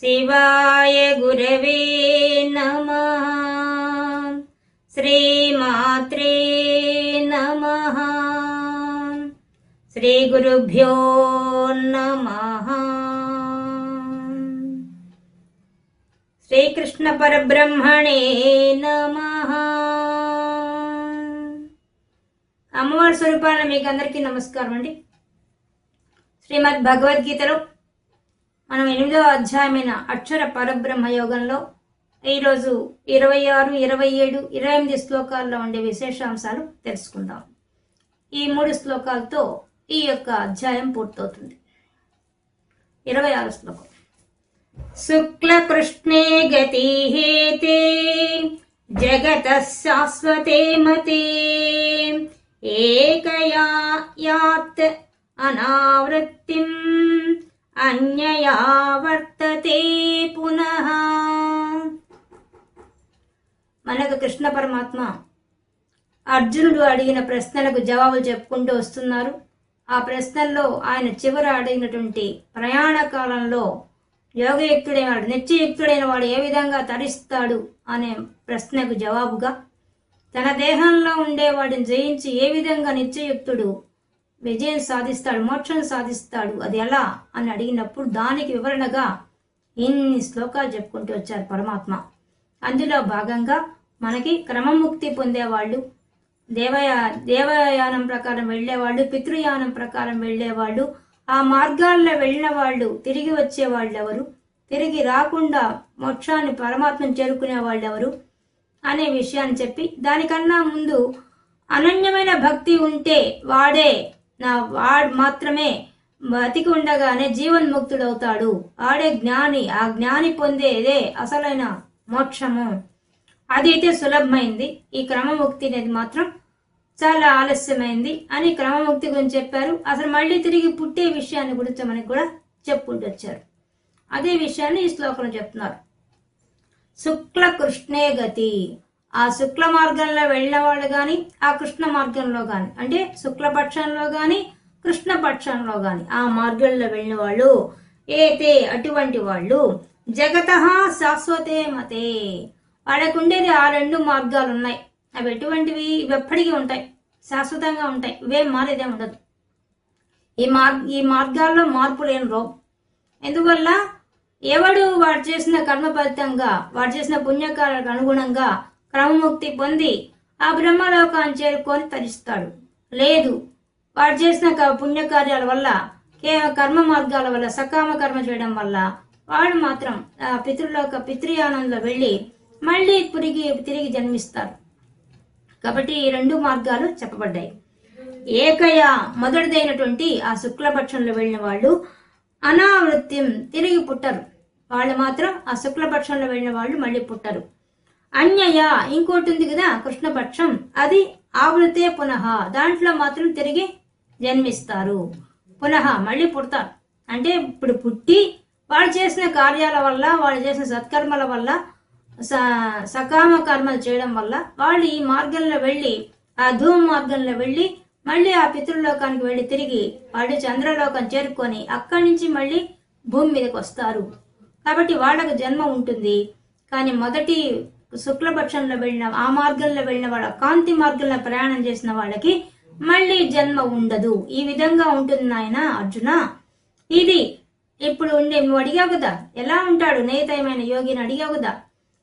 శివాయ గురవే నమ. శ్రీమాత్రే నమ. శ్రీ గురుభ్యో నమ. శ్రీకృష్ణ పరబ్రహ్మణే నమ. అమ్మవారి స్వరూపాన మీకు అందరికీ నమస్కారం అండి శ్రీమద్ భగవద్గీతలో మనం ఎనిమిదవ అధ్యాయమైన అక్షర పరబ్రహ్మ యోగంలో ఈరోజు ఇరవై ఆరు ఇరవై ఏడు ఇరవై ఎనిమిది శ్లోకాల్లో ఉండే విశేషాంశాలు తెలుసుకుందాం. ఈ మూడు శ్లోకాలతో ఈ యొక్క అధ్యాయం పూర్తవుతుంది. ఇరవై ఆరు శ్లోకం. శుక్లకృష్ణే గతి హేతే జగత శాశ్వతే మతే ఏకయా యాత్ అనావృత్తిం అన్యయా వర్తతే పునః. మనకు కృష్ణ పరమాత్మ అర్జునుడు అడిగిన ప్రశ్నలకు జవాబులు చెప్పుకుంటూ వస్తున్నారు. ఆ ప్రశ్నల్లో ఆయన చివర అడిగినటువంటి ప్రయాణ కాలంలో యోగయుక్తుడైన వాడు నిత్యయుక్తుడైన వాడు ఏ విధంగా తరిస్తాడు అనే ప్రశ్నకు జవాబుగా తన దేహంలో ఉండే వాడిని జయించి ఏ విధంగా నిత్యయుక్తుడు విజయం సాధిస్తాడు మోక్షం సాధిస్తాడు అది ఎలా అని అడిగినప్పుడు దానికి వివరణగా ఇన్ని శ్లోకాలు చెప్పుకుంటూ వచ్చారు పరమాత్మ. అందులో భాగంగా మనకి క్రమముక్తి పొందేవాళ్ళు దేవయా దేవయానం ప్రకారం వెళ్ళేవాళ్ళు పితృయానం ప్రకారం వెళ్ళేవాళ్ళు ఆ మార్గాల్లో వెళ్ళిన వాళ్ళు తిరిగి వచ్చే వాళ్ళు ఎవరు తిరిగి రాకుండా మోక్షాన్ని పరమాత్మను చేరుకునే వాళ్ళు ఎవరు అనే విషయాన్ని చెప్పి దానికన్నా ముందు అనన్యమైన భక్తి ఉంటే వాడే నా వాడు మాత్రమే బతికి ఉండగానే జీవన్ముక్తుడవుతాడు. ఆడే జ్ఞాని ఆ జ్ఞాని పొందేదే అసలైన మోక్షము. అదైతే సులభమైంది. ఈ క్రమముక్తి అనేది మాత్రం చాలా ఆలస్యమైంది అని క్రమముక్తి గురించి చెప్పారు. అసలు మళ్ళీ తిరిగి పుట్టే విషయాన్ని గురించి కూడా చెప్పుకుంటూ వచ్చారు అదే విషయాన్ని ఈ శ్లోకంలో చెప్తున్నారు. శుక్ల కృష్ణే గతి. ఆ శుక్ల మార్గంలో వెళ్ళిన వాళ్ళు గాని ఆ కృష్ణ మార్గంలో గాని అంటే శుక్లపక్షంలో గాని కృష్ణ పక్షంలో గాని ఆ మార్గంలో వెళ్ళిన వాళ్ళు ఏతే అటువంటి వాళ్ళు జగత శాశ్వతే మతే. వాళ్ళకు ఉండేది ఆ రెండు మార్గాలు ఉన్నాయి. అవి ఎటువంటివి? ఇవి ఎప్పటికీ ఉంటాయి. శాశ్వతంగా ఉంటాయి. ఇవేం మారేదే ఉండదు. ఈ మార్ ఈ మార్గాల్లో మార్పు లేని రో ఎందువల్ల? ఎవడు వాడు చేసిన కర్మ ఫలితంగా వాడు చేసిన పుణ్యకాలకు అనుగుణంగా క్రమముక్తి పొంది ఆ బ్రహ్మలోకాన్ని చేరుకొని తరిస్తాడు. లేదు వాడు చేసిన పుణ్యకార్యాల వల్ల కేవలం కర్మ మార్గాల వల్ల సకామ కర్మ చేయడం వల్ల వాడు మాత్రం ఆ పితృలోక పితృయానంలో వెళ్ళి మళ్ళీ తిరిగి తిరిగి జన్మిస్తారు. కాబట్టి ఈ రెండు మార్గాలు చెప్పబడ్డాయి. ఏకయ మొదటిదైనటువంటి ఆ శుక్లపక్షంలో వెళ్ళిన వాళ్ళు అనావృత్యం తిరిగి పుట్టరు. వాళ్ళు మాత్రం ఆ శుక్లపక్షంలో వెళ్ళిన వాళ్ళు మళ్ళీ పుట్టరు. అన్యయ ఇంకోటి ఉంది కదా కృష్ణపక్షం. అది ఆవృతే పునః. దాంట్లో మాత్రం తిరిగి జన్మిస్తారు. పునః మళ్ళీ పుడతారు. అంటే ఇప్పుడు పుట్టి వాళ్ళు చేసిన కార్యాల వల్ల వాళ్ళు చేసిన సత్కర్మల వల్ల స- సకామ కర్మలు చేయడం వల్ల వాళ్ళు ఈ మార్గంలో వెళ్ళి ఆ ధూమ మార్గంలో వెళ్ళి మళ్ళీ ఆ పితృలోకానికి వెళ్ళి తిరిగి వాళ్ళు చంద్రలోకం చేరుకొని అక్కడి నుంచి మళ్ళీ భూమి మీదకి వస్తారు. కాబట్టి వాళ్ళకు జన్మ ఉంటుంది. కానీ మొదటి శుక్లపక్షంలో వెళ్ళిన ఆ మార్గంలో వెళ్ళిన వాళ్ళ కాంతి మార్గంలో ప్రయాణం చేసిన వాళ్ళకి మళ్ళీ జన్మ ఉండదు. ఈ విధంగా ఉంటుంది నాయన అర్జున. ఇది ఇప్పుడు ఉండే నువ్వు అడిగావు కదా. ఎలా ఉంటాడు నేతయమైన యోగిని అడిగావు కదా.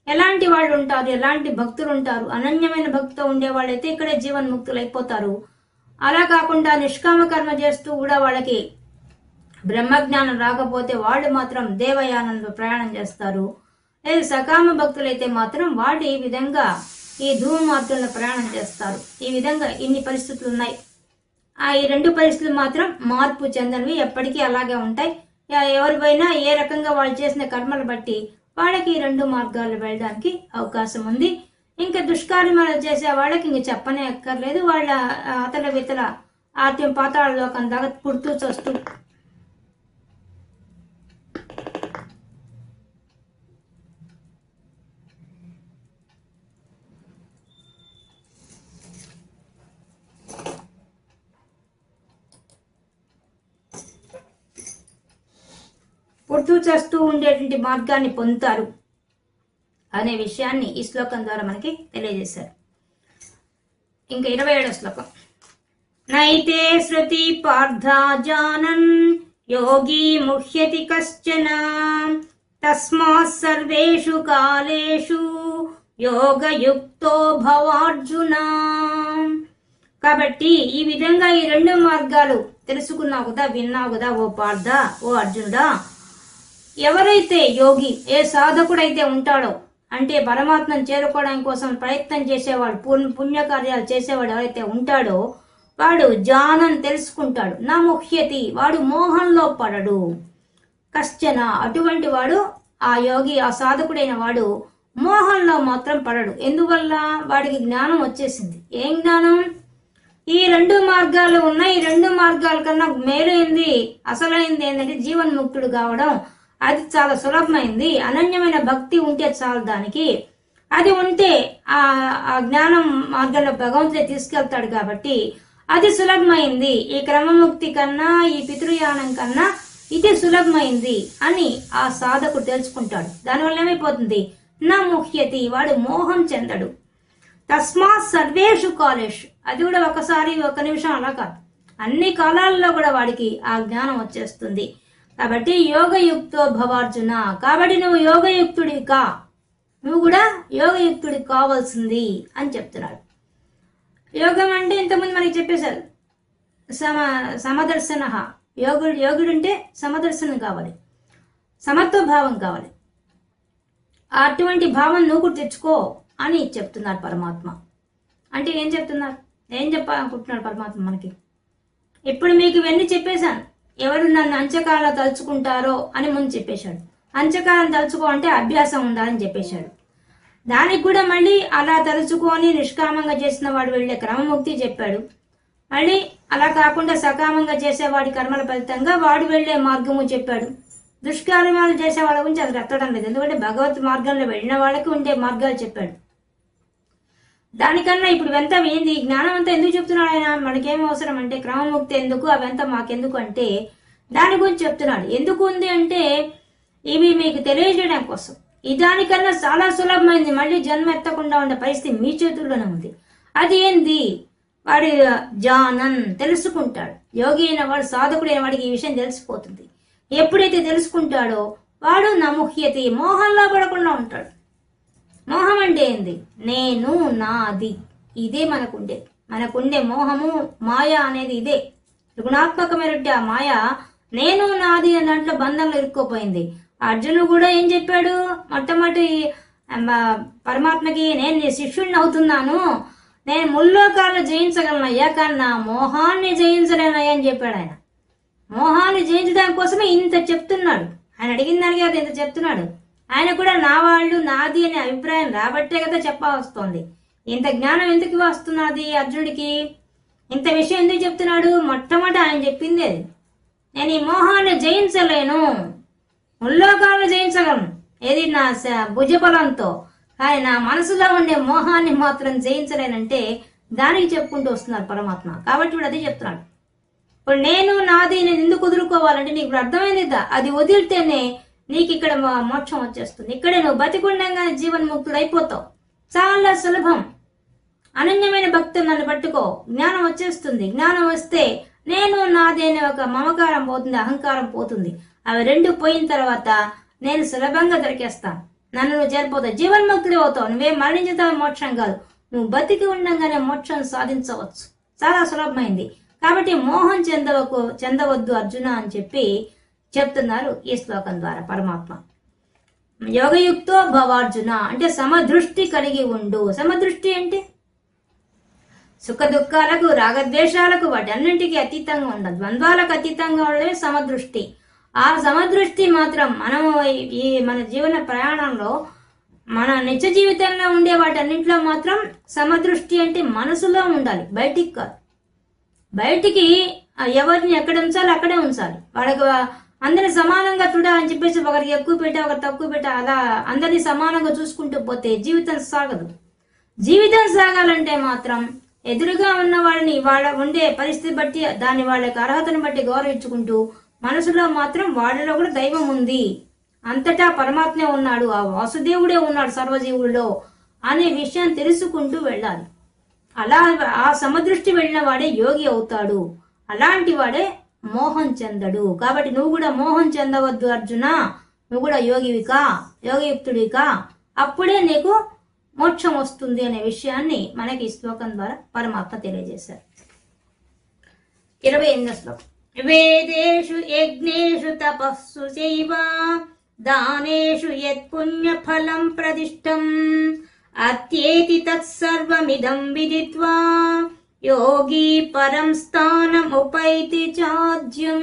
ఎలాంటి వాళ్ళు ఉంటారు? ఎలాంటి భక్తులు ఉంటారు? అనన్యమైన భక్తితో ఉండే వాళ్ళైతే ఇక్కడే జీవన్ముక్తులు అయిపోతారు అలా కాకుండా నిష్కామ కర్మ చేస్తూ కూడా వాళ్ళకి బ్రహ్మజ్ఞానం రాకపోతే వాళ్ళు మాత్రం దేవయానంలో ప్రయాణం చేస్తారు. లేదు సకామ భక్తులైతే మాత్రం వాళ్ళు ఈ విధంగా ఈ ధూమ ప్రయాణం చేస్తారు. ఈ విధంగా ఇన్ని పరిస్థితులు ఉన్నాయి. ఆ ఈ రెండు పరిస్థితులు మాత్రం మార్పు చెందనివి ఎప్పటికీ అలాగే ఉంటాయి. ఎవరిపైనా ఏ రకంగా వాళ్ళు చేసిన కర్మలు బట్టి వాళ్ళకి ఈ రెండు మార్గాలు వెళ్ళడానికి అవకాశం ఉంది. ఇంకా దుష్కార్యమాలు చేసే వాళ్ళకి ఇంక చెప్పనే అక్కర్లేదు. వాళ్ళ అతల వితల ఆత్యం పాతాళ లోకం దాకా పుడుతూ చస్తూ పుడుతూ చేస్తూ ఉండేటువంటి మార్గాన్ని పొందుతారు అనే విషయాన్ని ఈ శ్లోకం ద్వారా మనకి తెలియజేశారు. ఇంకా ఇరవై ఏడో శ్లోకం. నైతే శృతి పార్థాజానన్ యోగి ముహ్యతి కశ్చన తస్మాత్ సర్వేషు కాలేషు యోగయుక్తో భవార్జున. కాబట్టి ఈ విధంగా ఈ రెండు మార్గాలు తెలుసుకున్నావు కదా విన్నావు కదా ఓ పార్థ ఓ అర్జునుడా ఎవరైతే యోగి ఏ సాధకుడైతే ఉంటాడో అంటే పరమాత్మను చేరుకోవడం కోసం ప్రయత్నం చేసేవాడు పుణ్య పుణ్యకార్యాలు చేసేవాడు ఎవరైతే ఉంటాడో వాడు జానం తెలుసుకుంటాడు. నా ముఖ్యతి వాడు మోహంలో పడడు. కశ్చన అటువంటి వాడు ఆ యోగి ఆ సాధకుడైన వాడు మోహంలో మాత్రం పడడు. ఎందువల్ల? వాడికి జ్ఞానం వచ్చేసింది. ఏం జ్ఞానం? ఈ రెండు మార్గాలు ఉన్నాయి. ఈ రెండు మార్గాల కన్నా మేలైంది అసలైంది ఏంటంటే జీవన్ముక్తుడు కావడం. అది చాలా సులభమైంది. అనన్యమైన భక్తి ఉంటే చాలు దానికి. అది ఉంటే ఆ ఆ జ్ఞానం మార్గంలో భగవంతుడే తీసుకెళ్తాడు కాబట్టి అది సులభమైంది. ఈ క్రమముక్తి కన్నా ఈ పితృయానం కన్నా ఇది సులభమైంది అని ఆ సాధకుడు తెలుసుకుంటాడు. దానివల్ల ఏమైపోతుంది? నా ముఖ్యతి వాడు మోహం చెందడు. తస్మాత్ సర్వేషు కాలేషు. అది కూడా ఒకసారి ఒక నిమిషం అలా కాదు. అన్ని కాలాల్లో కూడా వాడికి ఆ జ్ఞానం వచ్చేస్తుంది. కాబట్టి యోగయుక్తో భవార్జున. కాబట్టి నువ్వు యోగయుక్తుడివి కా. నువ్వు కూడా యోగయుక్తుడి కావాల్సింది అని చెప్తున్నాడు. యోగం అంటే ఇంతకుముందు మనకి చెప్పేశారు. సమ సమదర్శన. యోగుడు యోగుడు అంటే సమదర్శనం కావాలి. సమత్వ భావం కావాలి. అటువంటి భావం నువ్వు కూడా తెచ్చుకో అని చెప్తున్నారు పరమాత్మ. అంటే ఏం చెప్తున్నారు? ఏం చెప్పాలనుకుంటున్నాడు పరమాత్మ మనకి? ఇప్పుడు మీకు ఇవన్నీ చెప్పేశాను. ఎవరు నన్ను అంచకాల తలుచుకుంటారో అని ముందు చెప్పేశాడు. అంచకాలం తలుచుకో అంటే అభ్యాసం ఉండాలని చెప్పేశాడు. దానికి కూడా మళ్ళీ అలా తలుచుకొని నిష్కామంగా చేసిన వాడు వెళ్ళే క్రమముక్తి చెప్పాడు. మళ్ళీ అలా కాకుండా సకామంగా చేసేవాడి కర్మల ఫలితంగా వాడు వెళ్ళే మార్గము చెప్పాడు. దుష్కర్మాలు చేసే వాళ్ళ గురించి అది రెత్తడం లేదు. ఎందుకంటే భగవత్ మార్గంలో వెళ్ళిన వాళ్ళకి ఉండే మార్గాలు చెప్పాడు. దానికన్నా ఇప్పుడు వెంతం ఏంది? జ్ఞానం అంతా ఎందుకు చెప్తున్నాడు ఆయన? మనకేం అవసరం అంటే క్రమముక్తి ఎందుకు అవంతా మాకెందుకు అంటే దాని గురించి చెప్తున్నాడు. ఎందుకు ఉంది అంటే ఇవి మీకు తెలియజేయడం కోసం. ఈ దానికన్నా చాలా సులభమైంది. మళ్ళీ జన్మ ఎత్తకుండా ఉండే పరిస్థితి మీ చేతుల్లోనే ఉంది. అది ఏంది? వాడి జానన్ తెలుసుకుంటాడు. యోగి అయిన వాడు సాధకుడైన వాడికి ఈ విషయం తెలిసిపోతుంది. ఎప్పుడైతే తెలుసుకుంటాడో వాడు నముహ్యతి మోహంలో పడకుండా ఉంటాడు. అంటే ఏంది నేను నాది. ఇదే మనకుండే. మనకుండే మోహము మాయ అనేది ఇదే. గుణాత్మకమైనటువంటి ఆ మాయ నేను నాది అనే దాంట్లో బంధంలో ఇరుక్కోపోయింది. అర్జునుడు కూడా ఏం చెప్పాడు? మొట్టమొదటి పరమాత్మకి నేను శిష్యుడిని అవుతున్నాను. నేను ముల్లోకాలను జయించగలనయ్యా కానీ నా మోహాన్ని జయించలేనయ్యా అని చెప్పాడు ఆయన. మోహాన్ని జయించడం కోసమే ఇంత చెప్తున్నాడు. ఆయన అడిగిన దానికి ఇంత చెప్తున్నాడు. ఆయన కూడా నా వాళ్ళు నాది అనే అభిప్రాయం రాబట్టే కదా చెప్పవస్తోంది ఇంత జ్ఞానం ఎందుకు వస్తున్నది అర్జునుడికి? ఇంత విషయం ఎందుకు చెప్తున్నాడు? మొట్టమొదటి ఆయన చెప్పింది అది. నేను ఈ మోహాన్ని జయించలేను. ముల్లోకాలను జయించగలను. ఏది నా స- భుజబలంతో. కానీ నా మనసులో ఉండే మోహాన్ని మాత్రం జయించలేనంటే దానికి చెప్పుకుంటూ వస్తున్నారు పరమాత్మ. కాబట్టి వీడు అదే చెప్తున్నాడు. ఇప్పుడు నేను నాది నేను ఎందుకు వదులుకోవాలంటే నీకు ఇప్పుడు అర్థమైంది కదా. అది వదిలితేనే నీకు ఇక్కడ మోక్షం వచ్చేస్తుంది. ఇక్కడే నువ్వు బతికుండగానే జీవన్ముక్తుడు అయిపోతావు చాలా సులభం. అనన్యమైన భక్తులు నన్ను పట్టుకో. జ్ఞానం వచ్చేస్తుంది. జ్ఞానం వస్తే నేను నాదే అనే ఒక మమకారం పోతుంది అహంకారం పోతుంది. అవి రెండు పోయిన తర్వాత నేను సులభంగా దొరికేస్తాను. నన్ను నువ్వు చేరిపోతావు జీవన్ముక్తుడు అవుతావు. నువ్వేం మరణించుతావు మోక్షం కాదు. నువ్వు బతికి ఉండగానే మోక్షం సాధించవచ్చు. చాలా సులభమైంది. కాబట్టి మోహం చెందవకు చెందవద్దు అర్జున అని చెప్పి చెప్తున్నారు ఈ శ్లోకం ద్వారా పరమాత్మ. యోగయుక్తో భవార్జున అంటే సమదృష్టి కలిగి ఉండు. సమదృష్టి అంటే సుఖ దుఃఖాలకు రాగద్వేషాలకు వాటన్నింటికి అతీతంగా ఉండదు ద్వంద్వాలకు అతీతంగా ఉండడమే సమదృష్టి. ఆ సమదృష్టి మాత్రం మనము ఈ- మన జీవన ప్రయాణంలో మన నిత్య జీవితంలో ఉండే వాటన్నింటిలో మాత్రం సమదృష్టి అంటే మనసులో ఉండాలి బయటికి కాదు. బయటికి ఎవరిని ఎక్కడ ఉంచాలి అక్కడే ఉంచాలి. వాళ్ళకి అందరిని సమానంగా చూడ అని చెప్పేసి ఒకరికి ఎక్కువ పెట్టా ఒకరు తక్కువ పెట్ట అలా అందరినీ సమానంగా చూసుకుంటూ పోతే జీవితం సాగదు. జీవితం సాగాలంటే మాత్రం ఎదురుగా ఉన్న వాళ్ళని వాళ్ళ ఉండే పరిస్థితి బట్టి దాన్ని వాళ్ళ యొక్క అర్హతను బట్టి గౌరవించుకుంటూ మనసులో మాత్రం వాళ్ళలో కూడా దైవం ఉంది. అంతటా పరమాత్మే ఉన్నాడు ఆ వాసుదేవుడే ఉన్నాడు సర్వజీవుల్లో అనే విషయం తెలుసుకుంటూ వెళ్ళాలి. అలా ఆ సమదృష్టి వెళ్ళిన వాడే యోగి అవుతాడు. అలాంటి వాడే మోహం చెందడు. కాబట్టి నువ్వు కూడా మోహం చెందవద్దు అర్జున. నువ్వు కూడా యోగివికా యోగయుక్తుడికా అప్పుడే నీకు మోక్షం వస్తుంది అనే విషయాన్ని మనకి ఈ శ్లోకం ద్వారా పరమాత్మ తెలియజేశారు. ఇరవై ఎనిమిదో శ్లోకం. వేదేషు యజ్ఞేషు తపస్సు చైవ దానేషు యత్ పుణ్యఫలం ప్రదిష్టం అత్యేతి తత్సర్వమిదం విదిత్వా. యోగి పరం స్థానముపైతి చాద్యం.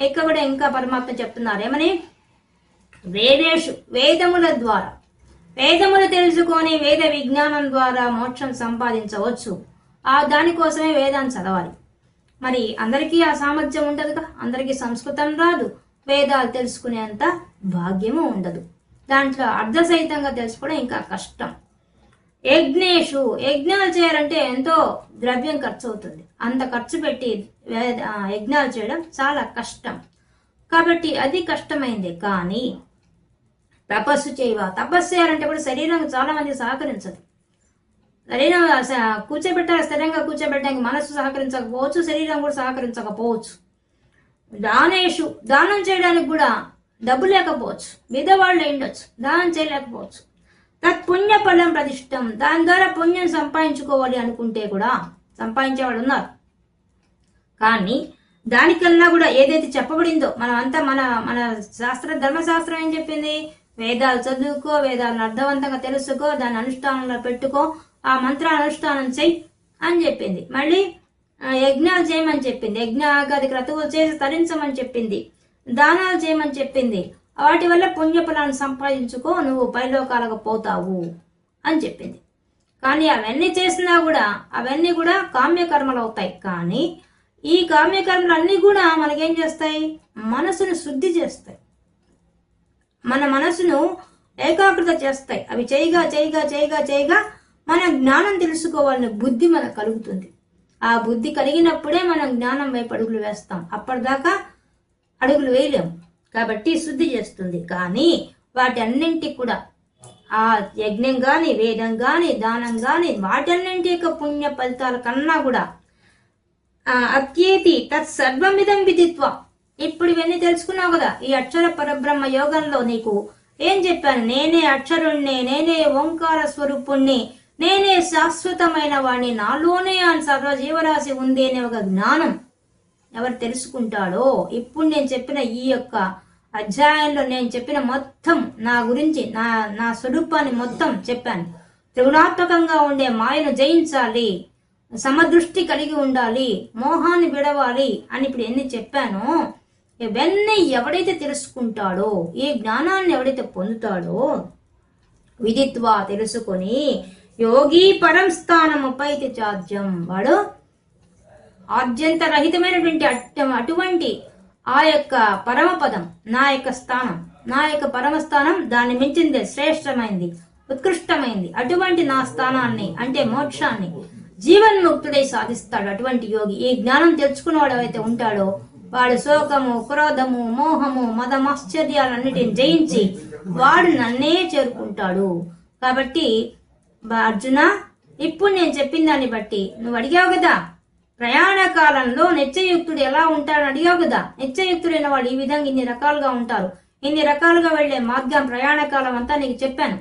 ఇక్కడ కూడా ఇంకా పరమాత్మ చెప్తున్నారు. ఏమని? వేదేషు వేదముల ద్వారా. వేదములు తెలుసుకొని వేద విజ్ఞానం ద్వారా మోక్షం సంపాదించవచ్చు. ఆ దానికోసమే వేదాన్ని చదవాలి. మరి అందరికీ ఆ సామర్థ్యం ఉండదుగా అందరికీ సంస్కృతం రాదు. వేదాలు తెలుసుకునేంత భాగ్యము ఉండదు. దాంట్లో అర్ధసహితంగా తెలుసుకోవడం ఇంకా కష్టం. యజ్ఞేషు యజ్ఞాలు చేయాలంటే ఎంతో ద్రవ్యం ఖర్చు అవుతుంది అంత ఖర్చు పెట్టి యజ్ఞాలు చేయడం చాలా కష్టం. కాబట్టి అది కష్టమైంది. కానీ తపస్సు చేయవా? తపస్సు చేయాలంటే కూడా శరీరం చాలా మంది సహకరించదు. శరీరం స- కూర్చోబెట్టాలి స్థిరంగా కూర్చోబెట్టడానికి మనసు సహకరించకపోవచ్చు శరీరం కూడా సహకరించకపోవచ్చు. దానేషు దానం చేయడానికి కూడా డబ్బు లేకపోవచ్చు. బీదవాళ్ళు ఉండొచ్చు. దానం చేయలేకపోవచ్చు. తత్పుణ్య ఫలం ప్రతిష్టం. దాని ద్వారా పుణ్యం సంపాదించుకోవాలి అనుకుంటే కూడా సంపాదించేవాడు ఉన్నారు. కానీ దానికన్నా కూడా ఏదైతే చెప్పబడిందో మనం అంతా మన మన శాస్త్ర ధర్మశాస్త్రం ఏం చెప్పింది? వేదాలు చదువుకో వేదాలను అర్థవంతంగా తెలుసుకో దాన్ని అనుష్ఠానంలో పెట్టుకో ఆ మంత్ర అనుష్ఠానం చెయ్యి అని చెప్పింది. మళ్ళీ యజ్ఞాలు చేయమని చెప్పింది. యజ్ఞాగాది క్రతువులు చేసి తరించమని చెప్పింది. దానాలు చేయమని చెప్పింది. వాటి వల్ల పుణ్యఫలాన్ని సంపాదించుకో నువ్వు పైలోకాలకు పోతావు అని చెప్పింది. కానీ అవన్నీ చేసినా కూడా అవన్నీ కూడా కామ్యకర్మలు అవుతాయి. కానీ ఈ కామ్యకర్మలు అన్నీ కూడా మనకేం చేస్తాయి? మనసును శుద్ధి చేస్తాయి. మన మనసును ఏకాగ్రత చేస్తాయి. అవి చేయగా చేయగా చేయగా చేయగా మన జ్ఞానం తెలుసుకోవాలనే బుద్ధి మనకు కలుగుతుంది. ఆ బుద్ధి కలిగినప్పుడే మనం జ్ఞానం వైపు అడుగులు వేస్తాం. అప్పటిదాకా అడుగులు వేయలేం. కాబట్టి శుద్ధి చేస్తుంది. కానీ వాటన్నింటి కూడా ఆ యజ్ఞం కానీ వేదం కానీ దానం కానీ వాటన్నింటి యొక్క పుణ్య ఫలితాల కన్నా కూడా అత్యేతి తత్ సర్వమిదం విదిత్వ. ఇప్పుడు ఇవన్నీ తెలుసుకున్నావు కదా ఈ అక్షర పరబ్రహ్మ యోగంలో నీకు ఏం చెప్పాను? నేనే అక్షరుణ్ణి నేనే ఓంకార స్వరూపుణ్ణి నేనే శాశ్వతమైన వాణ్ణి నాలోనే ఆ సర్వ జీవరాశి ఉంది అనే ఒక జ్ఞానం. ఎవరు తెలుసుకుంటాడో? ఇప్పుడు నేను చెప్పిన ఈ యొక్క అధ్యాయంలో నేను చెప్పిన మొత్తం నా గురించి నా నా స్వరూపాన్ని మొత్తం చెప్పాను. త్రిగుణాత్మకంగా ఉండే మాయను జయించాలి. సమదృష్టి కలిగి ఉండాలి. మోహాన్ని విడవాలి అని ఇప్పుడు ఎన్ని చెప్పానో? ఇవన్నీ ఎవడైతే తెలుసుకుంటాడో ఈ జ్ఞానాన్ని ఎవడైతే పొందుతాడో విదిత్వా తెలుసుకొని యోగి పరం స్థానముపై చాద్యం. వాడు ఆద్యంత రహితమైనటువంటి అట్ట- అటువంటి ఆ యొక్క పరమపదం నా యొక్క స్థానం నా యొక్క పరమస్థానం దాన్ని మించింది శ్రేష్టమైంది ఉత్కృష్టమైంది. అటువంటి నా స్థానాన్ని అంటే మోక్షాన్ని జీవన్ముక్తుడై సాధిస్తాడు అటువంటి యోగి. ఈ జ్ఞానం తెలుసుకున్నవాడు ఎవరైతే ఉంటాడో వాడు శోకము క్రోధము మోహము మదమాశ్చర్యాలన్నిటిని జయించి వాడు నన్నే చేరుకుంటాడు. కాబట్టి అర్జున ఇప్పుడు నేను చెప్పిన దాన్ని బట్టి నువ్వు అడిగావు కదా ప్రయాణ కాలంలో నిత్యయుక్తుడు ఎలా ఉంటాడని అడిగావు కదా? నిత్యయుక్తుడైన వాళ్ళు ఈ విధంగా ఇన్ని రకాలుగా ఉంటారు. ఇన్ని రకాలుగా వెళ్ళే మార్గం ప్రయాణ కాలం అంతా నీకు చెప్పాను.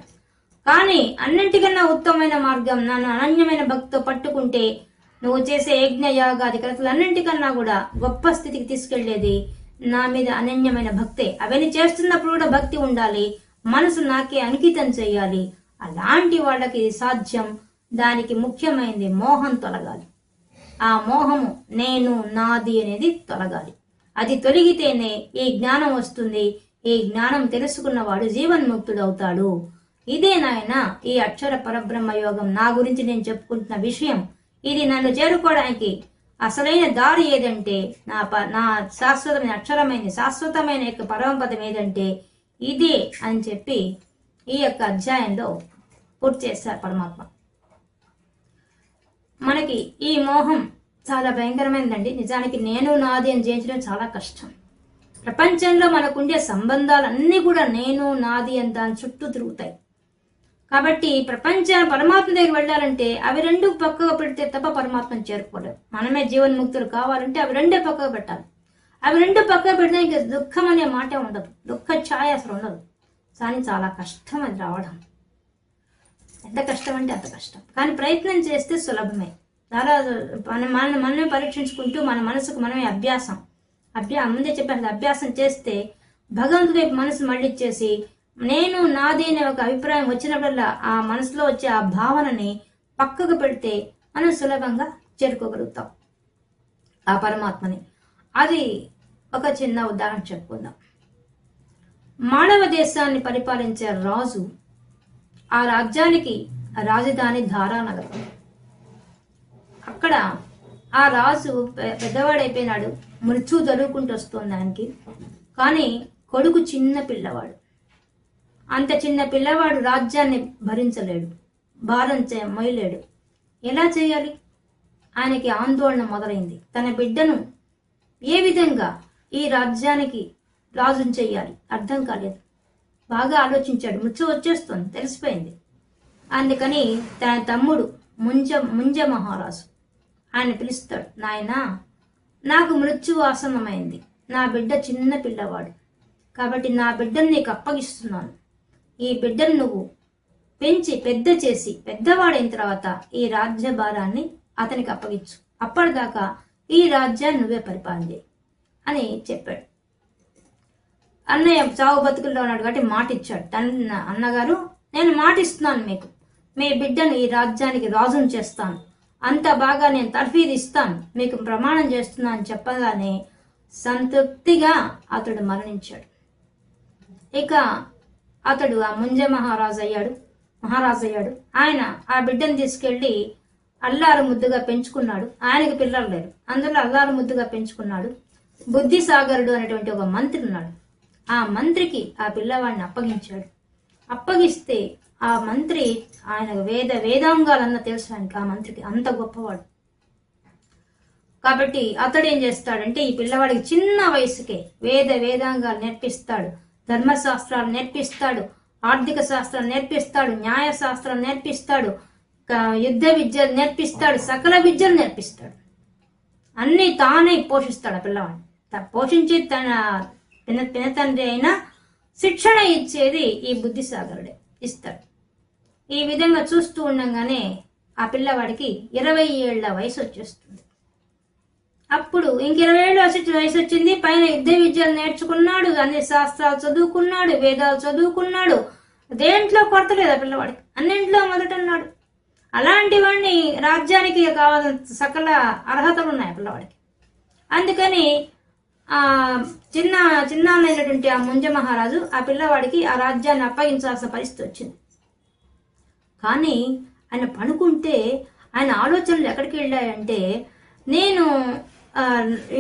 కానీ అన్నింటికన్నా ఉత్తమమైన మార్గం నన్ను అనన్యమైన భక్తితో పట్టుకుంటే నువ్వు చేసే యజ్ఞ యాగాది కథలు అన్నింటికన్నా కూడా గొప్ప స్థితికి తీసుకెళ్ళేది నా మీద అనన్యమైన భక్తే. అవన్నీ చేస్తున్నప్పుడు కూడా భక్తి ఉండాలి. మనసు నాకే అంకితం చేయాలి. అలాంటి వాళ్ళకి ఇది సాధ్యం. దానికి ముఖ్యమైనది మోహం తొలగాలి. ఆ మోహము నేను నాది అనేది తొలగాలి. అది తొలగితేనే ఈ జ్ఞానం వస్తుంది? ఈ జ్ఞానం తెలుసుకున్నవాడు జీవన్ముక్తుడవుతాడు. ఇదే నాయన ఈ అక్షర పరబ్రహ్మ యోగం నా గురించి నేను చెప్పుకుంటున్న విషయం. ఇది నన్ను చేరుకోవడానికి అసలైన దారి ఏదంటే నా ప- నా శాశ్వతమైన అక్షరమైన శాశ్వతమైన యొక్క పరమపదం ఏదంటే ఇదే అని చెప్పి ఈ యొక్క అధ్యాయంలో పూర్తి చేశారు పరమాత్మ. మనకి ఈ మోహం చాలా భయంకరమైనదండి. నిజానికి నేను నాది అని జయించడం చాలా కష్టం. ప్రపంచంలో మనకుండే సంబంధాలన్నీ కూడా నేను నాది అని దాని చుట్టూ తిరుగుతాయి. కాబట్టి ప్రపంచ పరమాత్మ దగ్గర వెళ్ళాలంటే అవి రెండు పక్కగా పెడితే తప్ప పరమాత్మను చేరుకోలేదు మనమే జీవన్ముక్తులు కావాలంటే అవి రెండే పక్కగా పెట్టాలి. అవి రెండు పక్కగా పెడితే ఇంకా దుఃఖం అనే మాట ఉండదు. దుఃఖ ఛాయ అసలు ఉండదు. కానీ చాలా కష్టం అది రావడం. ఎంత కష్టం అంటే అంత కష్టం. కానీ ప్రయత్నం చేస్తే సులభమే. చాలా మన మనల్ని మనమే పరీక్షించుకుంటూ మన మనసుకు మనమే అభ్యాసం. అభ్యా ముందే చెప్పాను అభ్యాసం చేస్తే భగవంతుడి వైపు మనసు మళ్ళిచ్చేసి నేను నాది అనే ఒక అభిప్రాయం వచ్చినప్పుడల్లా ఆ మనసులో వచ్చే ఆ భావనని పక్కకు పెడితే మనం సులభంగా చేరుకోగలుగుతాం. ఆ పరమాత్మని. అది ఒక చిన్న ఉదాహరణ చెప్పుకుందాం. మానవ దేశాన్ని పరిపాలించే రాజు ఆ రాజ్యానికి రాజధాని ధారానగరం. అక్కడ ఆ రాజు పెద్దవాడైపోయినాడు. మృత్యు జరుగుకుంటూ వస్తుంది దానికి కానీ కొడుకు చిన్న పిల్లవాడు. అంత చిన్న పిల్లవాడు రాజ్యాన్ని భరించలేడు. భారం చే- మోయలేడు ఎలా చేయాలి? ఆయనకి ఆందోళన మొదలైంది. తన బిడ్డను ఏ విధంగా ఈ రాజ్యానికి రాజుని చేయాలి? అర్థం కాలేదు. బాగా ఆలోచించాడు. ముచ్చ వచ్చేస్తుంది. తెలిసిపోయింది. అందుకని తన తమ్ముడు ముంజ ముంజ మహారాజు ఆయన పిలుస్తాడు. నాయనా నాకు మృత్యు ఆసన్నమైంది నా బిడ్డ చిన్న పిల్లవాడు. కాబట్టి నా బిడ్డను నీకు అప్పగిస్తున్నాను. ఈ బిడ్డను నువ్వు పెంచి పెద్ద చేసి పెద్దవాడైన తర్వాత ఈ రాజ్య భారాన్ని అతనికి అప్పగించు. అప్పటిదాకా ఈ రాజ్యాన్ని నువ్వే పరిపాలన అని చెప్పాడు. అన్నయ్య చావు బతుకుల్లో ఉన్నాడు కాబట్టి మాట ఇచ్చాడు తన అన్నగారు నేను మాట ఇస్తున్నాను మీకు. మీ బిడ్డను ఈ రాజ్యానికి రాజును చేస్తాను. అంత బాగా నేను తర్ఫీదు ఇస్తాను. మీకు ప్రమాణం చేస్తున్నాను చెప్పగానే సంతృప్తిగా అతడు మరణించాడు. ఇక అతడు ఆ ముంజ మహారాజు అయ్యాడు. మహారాజు అయ్యాడు. ఆయన ఆ బిడ్డను తీసుకెళ్ళి అల్లారు ముద్దుగా పెంచుకున్నాడు. ఆయనకి పిల్లలు లేరు. అందులో అల్లారు ముద్దుగా పెంచుకున్నాడు. బుద్ధిసాగరుడు అనేటువంటి ఒక మంత్రి ఉన్నాడు. ఆ మంత్రికి ఆ పిల్లవాడిని అప్పగించాడు. అప్పగిస్తే ఆ మంత్రి ఆయన వేద వేదాంగాలన్న తెలుసు ఆయనకి. ఆ మంత్రికి అంత గొప్పవాడు. కాబట్టి అతడు ఏం చేస్తాడంటే ఈ పిల్లవాడికి చిన్న వయసుకే వేద వేదాంగాలు నేర్పిస్తాడు. ధర్మశాస్త్రాలు నేర్పిస్తాడు. ఆర్థిక శాస్త్రం నేర్పిస్తాడు. న్యాయ శాస్త్రం నేర్పిస్తాడు. యుద్ధ విద్యలు నేర్పిస్తాడు. సకల విద్యలు నేర్పిస్తాడు. అన్ని తానే పోషిస్తాడు ఆ పిల్లవాడిని. త- పోషించి తన పిన పినతండ్రి అయినా శిక్షణ ఇచ్చేది ఈ బుద్ధిసాగరుడే ఇస్తాడు. ఈ విధంగా చూస్తూ ఉండగానే ఆ పిల్లవాడికి ఇరవై ఏళ్ళ వయసు వచ్చేస్తుంది. అప్పుడు ఇంక ఇరవై ఏళ్ళు వయసు వయసు వచ్చింది పైన యుద్ధ విద్యలు నేర్చుకున్నాడు అన్ని శాస్త్రాలు చదువుకున్నాడు వేదాలు చదువుకున్నాడు. దేంట్లో కొరత లేదు ఆ పిల్లవాడికి అన్నింట్లో మొదటన్నాడు అలాంటి వాడిని రాజ్యానికి కావాల్సిన సకల అర్హతలు ఉన్నాయి ఆ పిల్లవాడికి. అందుకని ఆ చిన్న చిన్నాన్నైనటువంటి ఆ ముంజ మహారాజు ఆ పిల్లవాడికి ఆ రాజ్యాన్ని అప్పగించాల్సిన పరిస్థితి వచ్చింది. కానీ ఆయన పనుకుంటే ఆయన ఆలోచనలు ఎక్కడికి వెళ్ళాయంటే నేను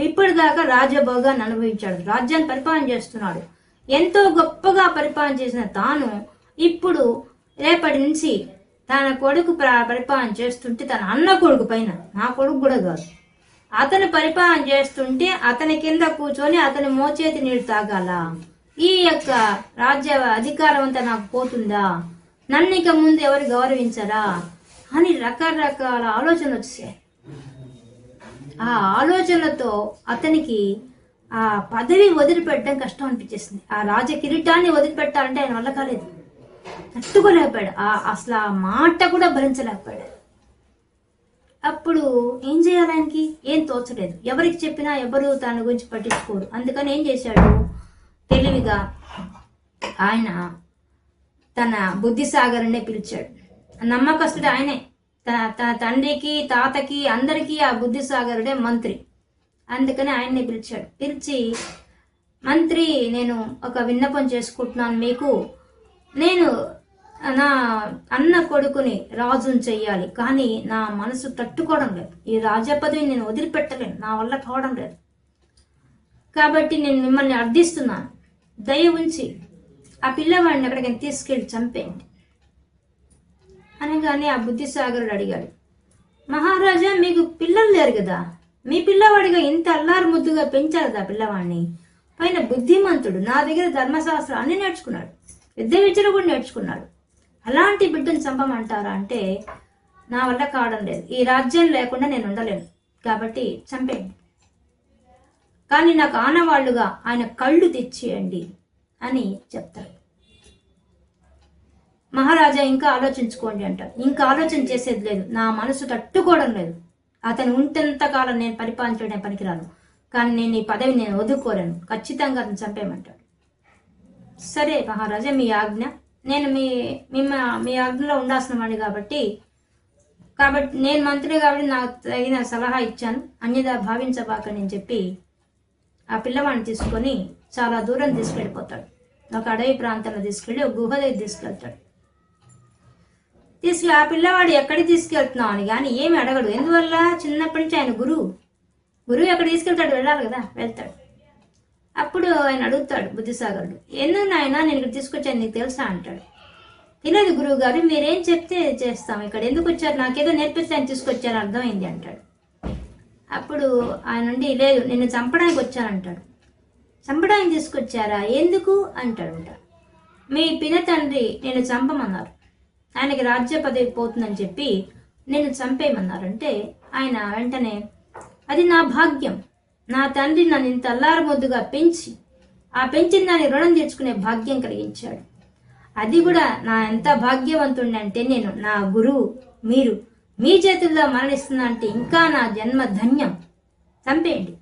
ఇప్పటిదాకా రాజభోగాన్ని అనుభవించాడు. రాజ్యాన్ని పరిపాలన చేస్తున్నాడు. ఎంతో గొప్పగా పరిపాలన చేసిన తాను ఇప్పుడు రేపటి నుంచి తన కొడుకు పరిపాలన చేస్తుంటే తన అన్న కొడుకు పైన నా కొడుకు కూడా కాదు. అతను పరిపాలన చేస్తుంటే అతని కింద కూర్చొని అతని మోచేతి నీళ్ళు తాగాల. ఈ యొక్క రాజ్య అధికారం అంతా నాకు పోతుందా? నన్ను ఇక ముందు ఎవరు గౌరవించరా? అని రకరకాల ఆలోచనలు వచ్చాయి. ఆ ఆలోచనలతో అతనికి ఆ పదవి వదిలిపెట్టడం కష్టం అనిపించేసింది. ఆ రాజ కిరీటాన్ని వదిలిపెట్టాలంటే ఆయన వల్ల కాలేదు. తట్టుకోలేకపోయాడు. ఆ అసలు ఆ మాట కూడా భరించలేకపోయాడు. అప్పుడు ఏం చేయాలి ఆయనకి? ఏం తోచలేదు. ఎవరికి చెప్పినా ఎవరు తన గురించి పట్టించుకోరు. అందుకని ఏం చేశాడు? తెలివిగా ఆయన తన బుద్ధిసాగర్నే పిలిచాడు. నమ్మకస్తుడు ఆయనే. తన తన తండ్రికి తాతకి అందరికీ ఆ బుద్ధిసాగరుడే మంత్రి. అందుకని ఆయన్ని పిలిచాడు. పిలిచి మంత్రి నేను ఒక విన్నపం చేసుకుంటున్నాను మీకు. నేను నా అన్న కొడుకుని రాజుని చెయ్యాలి. కానీ నా మనసు తట్టుకోవడం లేదు. ఈ రాజా పదవి నేను వదిలిపెట్టలేను. నా వల్ల కావడం లేదు. కాబట్టి నేను మిమ్మల్ని అర్థిస్తున్నాను. దయ ఉంచి ఆ పిల్లవాడిని ఎక్కడికైనా తీసుకెళ్ళి చంపేయండి. అనగానే ఆ బుద్ధిసాగరుడు అడిగాడు మహారాజా మీకు పిల్లలు లేరు కదా? మీ పిల్లవాడిగా ఇంత అల్లారు ముద్దుగా పెంచారు కదా పిల్లవాడిని? పైన బుద్ధిమంతుడు నా దగ్గర ధర్మశాస్త్రం అన్ని నేర్చుకున్నాడు. యుద్ధ విద్యలు కూడా నేర్చుకున్నాడు. అలాంటి బిడ్డను చంపమంటారా అంటే నా వల్ల కావడం లేదు. ఈ రాజ్యం లేకుండా నేను ఉండలేను. కాబట్టి చంపేయండి. కానీ నాకు ఆనవాళ్ళుగా ఆయన కళ్ళు తెచ్చేయండి అని చెప్తారు. మహారాజా ఇంకా ఆలోచించుకోండి అంటారు. ఇంకా ఆలోచన చేసేది లేదు. నా మనసు తట్టుకోవడం లేదు. అతను ఉంటంత కాలం నేను పరిపాలించడం పనికిరాను. కానీ నేను ఈ పదవి నేను వదులుకోలేను. ఖచ్చితంగా అతను చంపేయమంటాడు. సరే మహారాజా మీ ఆజ్ఞ నేను మీ మిమ్మ మీ అగ్నిలో ఉండాల్సిన వాడిని కాబట్టి. కాబట్టి నేను మంత్రి కాబట్టి నాకు తగిన సలహా ఇచ్చాను. అన్యదా భావించబాకని చెప్పి ఆ పిల్లవాడిని తీసుకొని చాలా దూరం తీసుకెళ్ళిపోతాడు. ఒక అడవి ప్రాంతంలో తీసుకెళ్ళి ఒక గుహ దగ్గర తీసుకెళ్తాడు. తీసుకెళ్ళి ఆ పిల్లవాడు ఎక్కడికి తీసుకెళ్తున్నావు అని కానీ ఏమి అడగడు. ఎందువల్ల? చిన్నప్పటి నుంచి ఆయన గురువు. గురువు ఎక్కడ తీసుకెళ్తాడు? వెళ్ళాలి కదా వెళ్తాడు. అప్పుడు ఆయన అడుగుతాడు బుద్ధిసాగరుడు ఎందుకు నాయన నేను ఇక్కడ తీసుకొచ్చాను నీకు తెలుసా? అంటాడు. తెలియదు గురువు గారు మీరేం చెప్తే చేస్తాం. ఇక్కడ ఎందుకు వచ్చారు? నాకేదో నేర్పిస్తాను తీసుకొచ్చారు అర్థమైంది అంటాడు. అప్పుడు ఆయన నుండి లేదు నిన్ను చంపడానికి వచ్చానంటాడు చంపడానికి తీసుకొచ్చారా? ఎందుకు? అంటాడంట. మీ పిన తండ్రి నేను చంపమన్నారు. ఆయనకి రాజ్య పదవి పోతుందని చెప్పి నేను చంపేయమన్నారంటే ఆయన వెంటనే అది నా భాగ్యం. నా తండ్రి నన్ను ఇంత అల్లారిమొద్దుగా పెంచి ఆ పెంచిన దాన్ని రుణం తెచ్చుకునే భాగ్యం కలిగించాడు. అది కూడా నా ఎంత భాగ్యవంతుడిని అంటే నేను నా గురువు మీరు మీ చేతుల్లో మరణిస్తున్నా అంటే ఇంకా నా జన్మ ధన్యం. చంపేయండి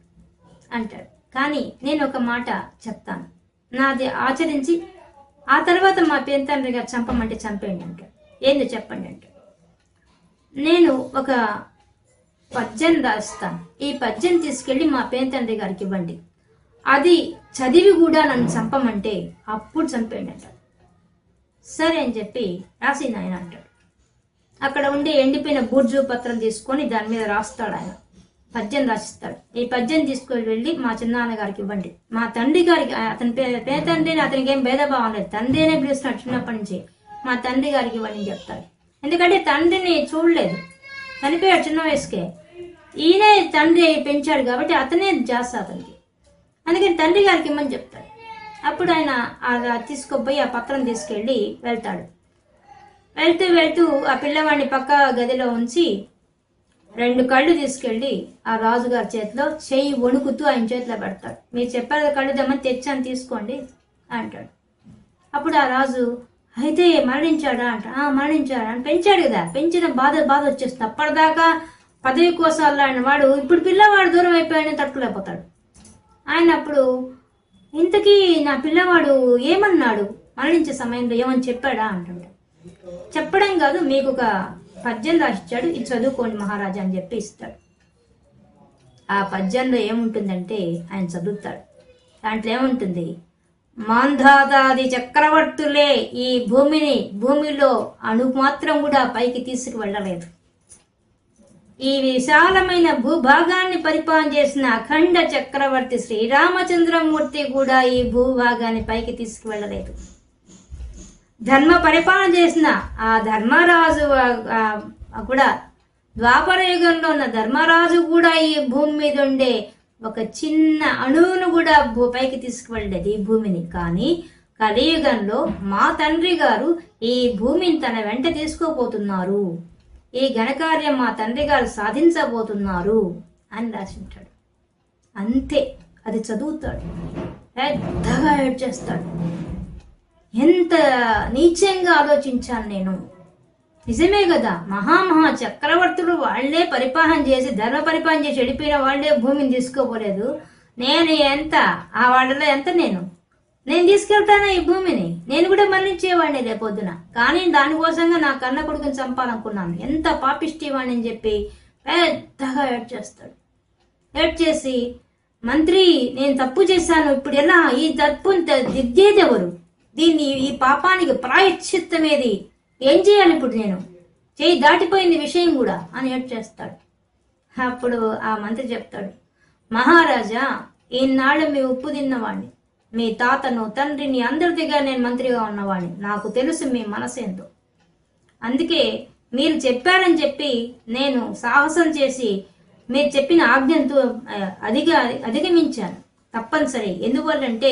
అంటాడు. కానీ నేను ఒక మాట చెప్తాను. నాది ఆచరించి ఆ తర్వాత మా పేంతండ్రి గారు చంపమంటే చంపేయండి అంటాడు. ఏందో చెప్పండి అంటాడు. నేను ఒక పద్యం రాస్తాను ఈ పద్యం తీసుకెళ్ళి మా పేంతండ్రి గారికి ఇవ్వండి. అది చదివి కూడా నన్ను చంపమంటే అప్పుడు చంపేయండి అంటాడు సరే అని చెప్పి రాసి ఆయన అంటాడు. అక్కడ ఉండే ఎండిపోయిన బూర్జు పత్రం తీసుకొని దాని మీద రాస్తాడు ఆయన. పద్యం రాసిస్తాడు. ఈ పద్యం తీసుకొని వెళ్ళి మా చిన్నాన్న గారికి ఇవ్వండి. మా తండ్రి గారికి అతని పేద తండ్రిని అతనికి ఏం భేదభావం లేదు. తండ్రినే పిలుస్తున్నాడు చిన్నప్పటి నుంచి. మా తండ్రి గారికి ఇవ్వండి అని చెప్తాడు. ఎందుకంటే తండ్రిని చూడలేదు. చనిపోయాడు చిన్న వయసుకే. ఈయనే తండ్రి పెంచాడు కాబట్టి అతనే జాస్తి అతనికి అందుకని తండ్రి గారికి ఇమ్మని చెప్తాడు. అప్పుడు ఆయన అలా తీసుకుపోయి ఆ పత్రం తీసుకెళ్ళి వెళ్తాడు. వెళ్తూ వెళ్తూ ఆ పిల్లవాడిని పక్క గదిలో ఉంచి రెండు కళ్ళు తీసుకెళ్ళి ఆ రాజుగారి చేతిలో చేయి వణుకుతూ ఆయన చేతిలో పెడతాడు. మీరు చెప్పారు కళ్ళు దమ్మని తెచ్చాను తీసుకోండి అంటాడు. అప్పుడు ఆ రాజు అయితే మరణించాడా అంట. "ఆ, మరణించాడు అని పెంచాడు కదా. పెంచిన బాధ బాధ వచ్చేస్తుంది. అప్పటిదాకా పదవి కోసం ఆయన వాడు ఇప్పుడు పిల్లవాడు దూరం అయిపోయాడని తట్టుకోలేకపోతాడు. ఆయన అప్పుడు ఇంతకీ నా పిల్లవాడు ఏమన్నాడు? మరణించే సమయంలో ఏమని చెప్పాడా? అంటాడు. చెప్పడం కాదు మీకు ఒక పద్యం రాసిచ్చాడు. ఇది చదువుకోండి మహారాజా అని చెప్పి ఇస్తాడు. ఆ పద్యంలో ఏముంటుందంటే ఆయన చదువుతాడు. దాంట్లో ఏముంటుంది? మాంధాదాది చక్రవర్తులే ఈ భూమిని భూమిలో అణు మాత్రం కూడా పైకి తీసుకు వెళ్ళలేదు ఈ విశాలమైన భూభాగాన్ని పరిపాలన చేసిన అఖండ చక్రవర్తి శ్రీరామచంద్రమూర్తి కూడా ఈ భూభాగాన్ని పైకి తీసుకువెళ్ళలేదు. ధర్మ పరిపాలన చేసిన ఆ ధర్మరాజు కూడా ద్వాపర యుగంలో ఉన్న ధర్మరాజు కూడా ఈ భూమి మీద ఉండే ఒక చిన్న అణువును కూడా భూ పైకి తీసుకువెళ్ళలేదు ఈ భూమిని. కానీ కలియుగంలో మా తండ్రి గారు ఈ భూమిని తన వెంట తీసుకోపోతున్నారు. ఈ ఘనకార్యం మా తండ్రి గారు సాధించబోతున్నారు అని రాసి ఉంటాడు. అంతే అది చదువుతాడు. పెద్దగా ఏడ్చేస్తాడు ఎంత నీచంగా ఆలోచించాను నేను. నిజమే కదా మహామహా చక్రవర్తులు వాళ్ళే పరిపాలన చేసి ధర్మ పరిపాలన చేసి చెడిపోయిన వాళ్ళే భూమిని తీసుకోపోలేదు నేను ఎంత ఆ వాళ్ళలో ఎంత నేను? నేను తీసుకెళ్తానా ఈ భూమిని? నేను కూడా మరణించేవాడిని రేపొద్దున కానీ దానికోసంగా నా కన్న కొడుకుని చంపాలనుకున్నాను. ఎంత పాపిష్టి వాడిని అని చెప్పి పెద్దగా ఏడ్ చేస్తాడు. ఏడ్ చేసి మంత్రి నేను తప్పు చేశాను. ఇప్పుడు ఎలా? ఈ తప్పుని దిద్దేది దిద్దేదెవరు? దీన్ని ఈ పాపానికి ప్రాయశ్చిత్తమేది? ఏం చేయాలి ఇప్పుడు నేను? చేయి దాటిపోయింది విషయం కూడా అని ఏడ్ చేస్తాడు. అప్పుడు ఆ మంత్రి చెప్తాడు మహారాజా ఈనాడు మీ ఉప్పు తిన్నవాడిని మీ తాతను తండ్రిని అందరి దగ్గర నేను మంత్రిగా ఉన్నవాడిని నాకు తెలుసు మీ మనసేందో అందుకే మీరు చెప్పారని చెప్పి నేను సాహసం చేసి మీరు చెప్పిన ఆజ్ఞంతో అధిగ అధిగమించాను. తప్పనిసరి. ఎందువల్లంటే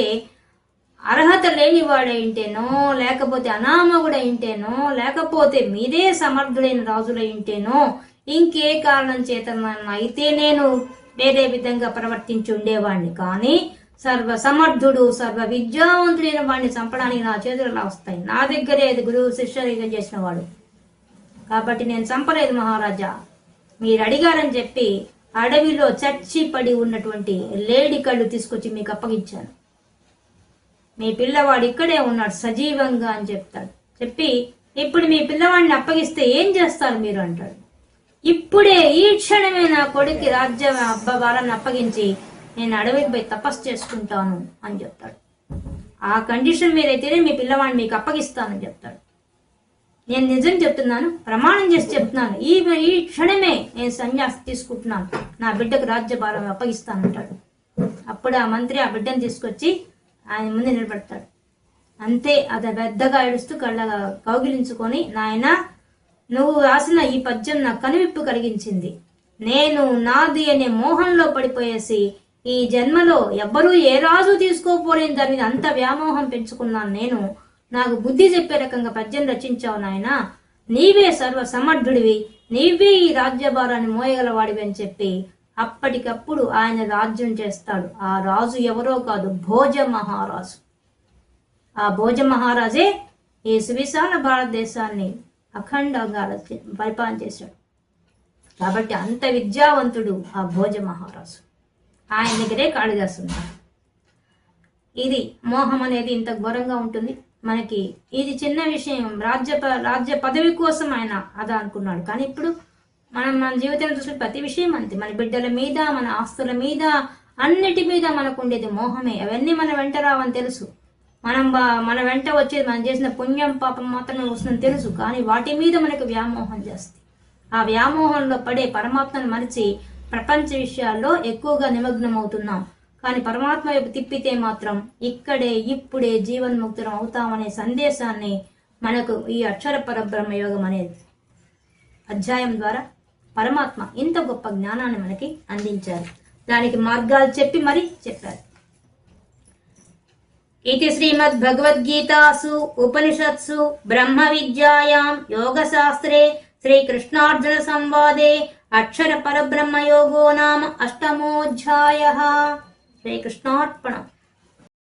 అర్హత లేని వాడైంటేనో లేకపోతే అనామకుడైంటేనో లేకపోతే మీదే సమర్థుడైన రాజులైంటేనో ఇంకే కారణం చేత అయితే నేను వేరే విధంగా ప్రవర్తించి ఉండేవాడిని కానీ సర్వ సమర్థుడు సర్వ విద్యావంతుడైన వాడిని చంపడానికి నా చేతులు ఎలా వస్తాయి? నా దగ్గరే అది గురువు శిష్యుడిగా చేసిన వాడు కాబట్టి నేను చంపలేదు మహారాజా. మీరు అడిగారని చెప్పి అడవిలో చచ్చి పడి ఉన్నటువంటి లేడి కళ్ళు తీసుకొచ్చి మీకు అప్పగించాను. మీ పిల్లవాడు ఇక్కడే ఉన్నాడు సజీవంగా అని చెప్తాడు. చెప్పి ఇప్పుడు మీ పిల్లవాడిని అప్పగిస్తే ఏం చేస్తారు మీరు? అంటాడు. ఇప్పుడే ఈ క్షణమే నా కొడుకు రాజ్య అబ్బవారాన్ని అప్పగించి నేను అడవికి పోయి తపస్సు చేసుకుంటాను అని చెప్తాడు. ఆ కండిషన్ మీద అయితేనే మీ పిల్లవాడిని మీకు అప్పగిస్తానని చెప్తాడు. నేను నిజం చెప్తున్నాను ప్రమాణం చేసి చెప్తున్నాను. ఈ ఈ క్షణమే నేను సన్యాసి తీసుకుంటున్నాను. నా బిడ్డకు రాజ్యభారం అప్పగిస్తానంటాడు. అప్పుడు ఆ మంత్రి ఆ బిడ్డను తీసుకొచ్చి ఆయన ముందు నిలబెడతాడు. అంతే అది పెద్దగా ఏడుస్తూ కళ్ళ కౌగిలించుకొని నాయన నువ్వు రాసిన ఈ పద్యం నాకు కనువిప్పు కలిగించింది. నేను నాది అనే మోహంలో పడిపోయేసి ఈ జన్మలో ఎవ్వరూ ఏ రాజు తీసుకోపోలేని దాని మీద అంత వ్యామోహం పెంచుకున్నాను నేను. నాకు బుద్ధి చెప్పే రకంగా పద్యం రచించావు నాయన. నీవే సర్వ సమర్థుడివి నీవే ఈ రాజ్యభారాన్ని మోయగలవాడివి అని చెప్పి అప్పటికప్పుడు ఆయన రాజ్యం చేస్తాడు. ఆ రాజు ఎవరో కాదు భోజ మహారాజు. ఆ భోజ మహారాజే ఈ సువిశాల భారతదేశాన్ని అఖండంగా పరిపాలన చేశాడు. కాబట్టి అంత విద్యావంతుడు ఆ భోజ మహారాజు. ఆయన దగ్గరే కాళిదాసు ఉన్నాడు ఇది మోహం అనేది ఇంత ఘోరంగా ఉంటుంది. మనకి ఇది చిన్న విషయం. రాజ్య రాజ్య పదవి కోసం ఆయన అదా అనుకున్నాడు. కానీ ఇప్పుడు మనం మన జీవితంలో చూసిన ప్రతి విషయం అంతే. మన బిడ్డల మీద మన ఆస్తుల మీద అన్నిటి మీద మనకు ఉండేది మోహమే. అవన్నీ మన వెంట రావని తెలుసు. మనం మన వెంట వచ్చేది మనం చేసిన పుణ్యం పాపం మాత్రమే వస్తుందని తెలుసు. కానీ వాటి మీద మనకు వ్యామోహం చేస్తుంది ఆ వ్యామోహంలో పడే పరమాత్మను మరిచి ప్రపంచ విషయాల్లో ఎక్కువగా నిమగ్నం అవుతున్నాం కానీ పరమాత్మ వైపు తిప్పితే మాత్రం ఇక్కడే ఇప్పుడే జీవన్ముక్తులం అవుతామనే సందేశాన్ని మనకు ఈ అక్షర పరబ్రహ్మ యోగం అనేది. అధ్యాయం ద్వారా పరమాత్మ ఇంత గొప్ప జ్ఞానాన్ని మనకి అందించారు. దానికి మార్గాలు చెప్పి మరి చెప్పారు. ఇది శ్రీమద్ భగవద్గీతాసు ఉపనిషత్సు బ్రహ్మ విద్యాయాం యోగశాస్త్రే శ్రీకృష్ణార్జున సంవాదే అక్షర పరబ్రహ్మ యోగో నామ అష్టమోధ్యాయ. శ్రీకృష్ణార్పణం